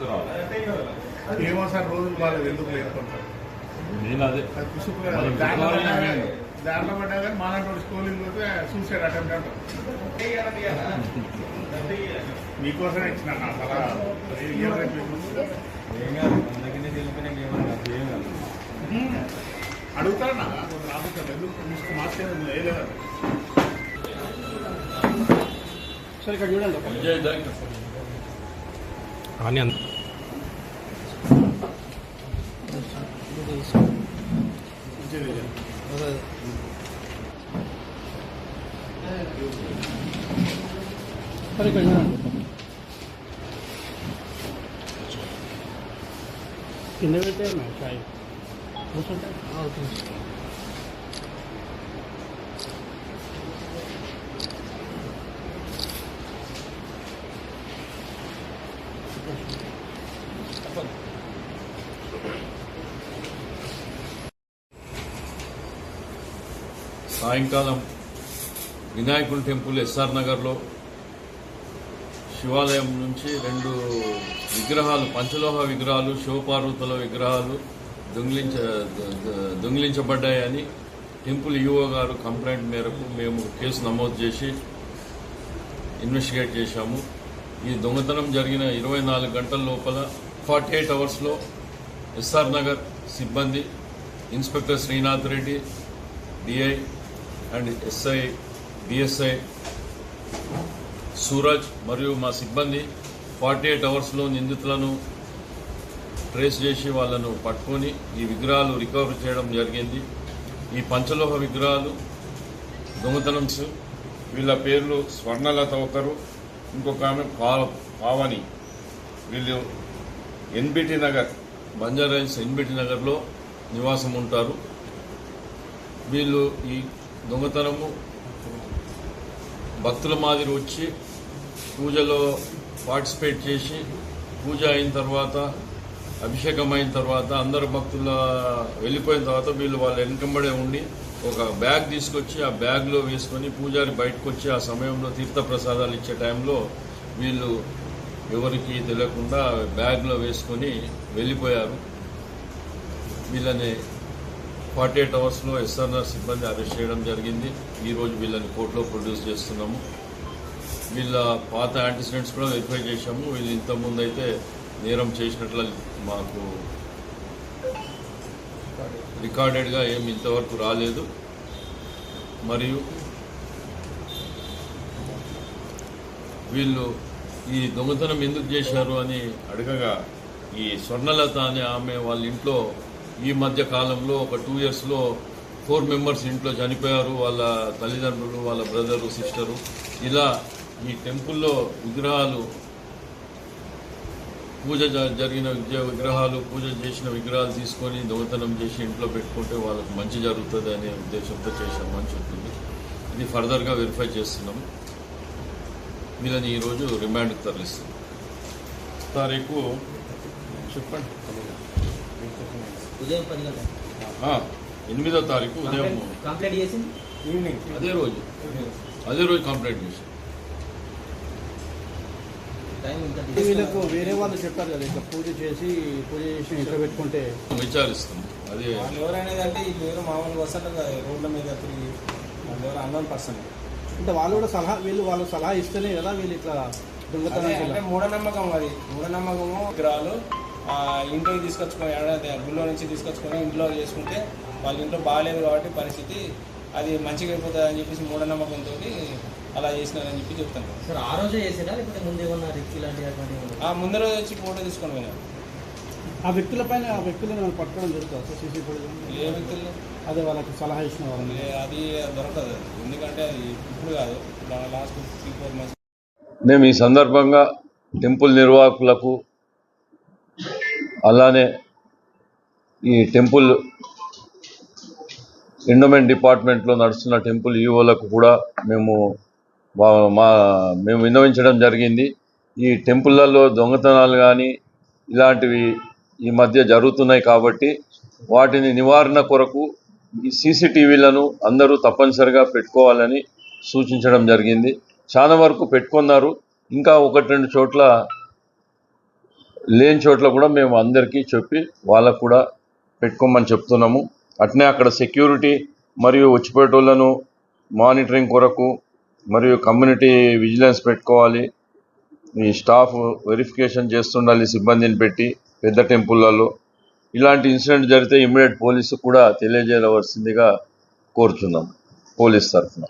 తీసుకురావాలి ఏమో సార్ రోజులు బాగాలేదు ఎందుకు లేకుంటారు నేను అదే. అది కుసుకు మరి దాంట్లో విజయవాడలో పడ్డా ఏమైంది? కానీ- దాంట్లో పడ్డా కానీ మాలాంటి స్కూలింగ్ పోతే సూసైడ్ అటెంప్ట్ అంటారు మీకోసమే ఇచ్చిన నా సలహా. ఏం రేపు మీకు? ఏం కాదు మన దగ్గర తెలిపినాక ఏమన్నా ఏం కాదు అడుగుతారా నా రాబోతుంది ఎందుకు మీకు మార్చేది వేయలేదు సరే ఇక్కడ చూడండి ఒక విజయ్ థ్యాంక్ ఆనియన్ మంచిది సరే ఇక్కడ చూడండి సాయంకాలం వినాయకుని టెంపుల్ ఎస్ఆర్ నగర్లో శివాలయం నుంచి రెండు విగ్రహాలు పంచలోహ విగ్రహాలు శివపార్వతుల విగ్రహాలు దొంగిలించ దొంగిలించబడ్డాయని టెంపుల్ ఈఓ గారు కంప్లైంట్ మేరకు మేము కేసు నమోదు చేసి ఇన్వెస్టిగేట్ చేశాము. ఈ దొంగతనం జరిగిన ఇరవై నాలుగు గంటల లోపల ఫార్టీ ఎయిట్ అవర్స్లో ఎస్ఆర్ నగర్ సిబ్బంది inspector Srinath Reddy DI and SI DSI Suraj మరియు మా సిబ్బంది ఫార్టీ ఎయిట్ అవర్స్లో నిందితులను ట్రేస్ చేసి వాళ్ళను పట్టుకొని ఈ విగ్రహాలు రికవర్ చేయడం జరిగింది. ఈ పంచలోహ విగ్రహాలు దొంగతనం వీళ్ళ పేర్లు స్వర్ణలత ఒకరు ఇంకొక ఆమె పావని వీళ్ళు ఎన్బిటి నగర్ బంజారాయిల్స్ ఎన్బిటి నగర్లో నివాసం ఉంటారు. వీళ్ళు ఈ దొంగతనము భక్తుల మాదిరి వచ్చి పూజలో పార్టిసిపేట్ చేసి పూజ అయిన తర్వాత అభిషేకం అయిన తర్వాత అందరు భక్తుల వెళ్ళిపోయిన తర్వాత వీళ్ళు వాళ్ళ వెనుకంబడే ఉండి ఒక బ్యాగ్ తీసుకొచ్చి ఆ బ్యాగ్లో వేసుకొని పూజారి బయటకు వచ్చి ఆ సమయంలో తీర్థప్రసాదాలు ఇచ్చే టైంలో వీళ్ళు ఎవరికి తెలియకుండా బ్యాగ్లో వేసుకొని వెళ్ళిపోయారు. వీళ్ళని ఫార్టీ ఎయిట్ అవర్స్లో ఎస్ఆర్ఆర్ సిబ్బంది అరెస్ట్ చేయడం జరిగింది. ఈరోజు వీళ్ళని కోర్టులో ప్రొడ్యూస్ చేస్తున్నాము. వీళ్ళ పాత యాంటిసిడెంట్స్ కూడా వెరిఫై చేశాము. వీళ్ళు ఇంతకుముందు అయితే నేరం చేసినట్లు మాకు రికార్డెడ్గా ఏమి ఇంతవరకు రాలేదు. మరియు వీళ్ళు ఈ దొంగతనం ఎందుకు చేశారు అని అడగగా ఈ స్వర్ణలత అనే ఆమె వాళ్ళ ఇంట్లో ఈ మధ్య కాలంలో ఒక టూ ఇయర్స్లో ఫోర్ మెంబర్స్ ఇంట్లో చనిపోయారు. వాళ్ళ తల్లిదండ్రులు వాళ్ళ బ్రదరు సిస్టరు ఇలా ఈ టెంపుల్లో విగ్రహాలు పూజ జ- జరిగిన విగ్రహాలు పూజ చేసిన విగ్రహాలు తీసుకొని దొంగతనం చేసి ఇంట్లో పెట్టుకుంటే వాళ్ళకి మంచి జరుగుతుంది అనే ఉద్దేశంతో మంచి ఉంటుంది ఇది ఫర్దర్గా వెరిఫై చేస్తున్నాం. వీళ్ళని ఈరోజు రిమాండ్కి తరలిస్తాం తారీఖు చెప్పండి. ఉదయం పది ఎనిమిదో తారీఖు ఉదయం కంప్లైంట్- చేసింది? ఈవినింగ్ అదే రోజు. అదే రోజు. కంప్లైంట్ ఇంకా వీళ్ళకు వేరే వాళ్ళు చెప్పారు కదా ఇట్లా పూజ చేసి పూజ చేసి ఇంట్లో పెట్టుకుంటే. విచారిస్తాం అదే వాళ్ళు ఎవరనేది అంటే మామూలుగా వస్తారు కదా రోడ్ల మీద తిరిగి అన్నోన్ పర్సన్ అంటే వాళ్ళు కూడా సలహా వీళ్ళు వాళ్ళు సలహా ఇస్తేనే కదా వీళ్ళు ఇట్లా దొంగతనం అంటే. మూఢనమ్మకం అది. మూఢనమ్మకము విగ్రహాలు ఆ, ఇంట్లోకి తీసుకొచ్చుకొని ఏడాది గుళ్ళో నుంచి తీసుకొచ్చుకొని ఇంట్లో చేసుకుంటే వాళ్ళ ఇంట్లో బాగాలేదు కాబట్టి పరిస్థితి అది మంచిగా అయిపోతుంది అని చెప్పేసి మూఢనమ్మకంతో అలా చేసినారని చెప్పి చెప్తాను. సార్ ఆ రోజే చేసారా? లేకపోతే ముందు ఏమన్నా రిక్కి ఇలాంటి ముందు రోజు వచ్చి ఫోటో తీసుకొని పోయినారు ఆ వ్యక్తుల పైన ఆ వ్యక్తులను మనం పట్టుకోవడం జరుగుతుంది. సీసీ ఫుటేజ్ ఏ వ్యక్తులు? అదే వాళ్ళకి సలహా ఇచ్చిన వాళ్ళని. అది దొరకదు. ఎందుకంటే అది ఇప్పుడు కాదు. లాస్ట్ త్రీ ఫోర్ మంత్స్ మేము ఈ సందర్భంగా టెంపుల్ నిర్వాహకులకు అలానే ఈ టెంపుల్ ఎండోమెంట్ డిపార్ట్మెంట్లో నడుస్తున్న టెంపుల్ ఈఓలకు కూడా మేము మా- మా మేము విన్నవించడం జరిగింది. ఈ టెంపుల్లలో దొంగతనాలు కానీ ఇలాంటివి ఈ మధ్య జరుగుతున్నాయి కాబట్టి వాటిని నివారణ కొరకు ఈ సీసీటీవీలను అందరూ తప్పనిసరిగా పెట్టుకోవాలని సూచించడం జరిగింది. చాలా వరకు పెట్టుకున్నారు. ఇంకా ఒకటి రెండు చోట్ల లేని చోట్ల కూడా మేము అందరికీ చెప్పి వాళ్ళకు కూడా పెట్టుకోమని చెప్తున్నాము. అట్నే అక్కడ సెక్యూరిటీ మరియు వచ్చిపోయేటోళ్ళను మానిటరింగ్ కొరకు మరియు కమ్యూనిటీ విజిలెన్స్ పెట్టుకోవాలి. ఈ స్టాఫ్ వెరిఫికేషన్ చేస్తుండాలి సిబ్బందిని పెట్టి. పెద్ద టెంపుల్లలో ఇలాంటి ఇన్సిడెంట్ జరిగితే ఇమ్మీడియట్ పోలీసు కూడా తెలియజేయవలసిందిగా కోరుచున్నాం పోలీస్ తరఫున.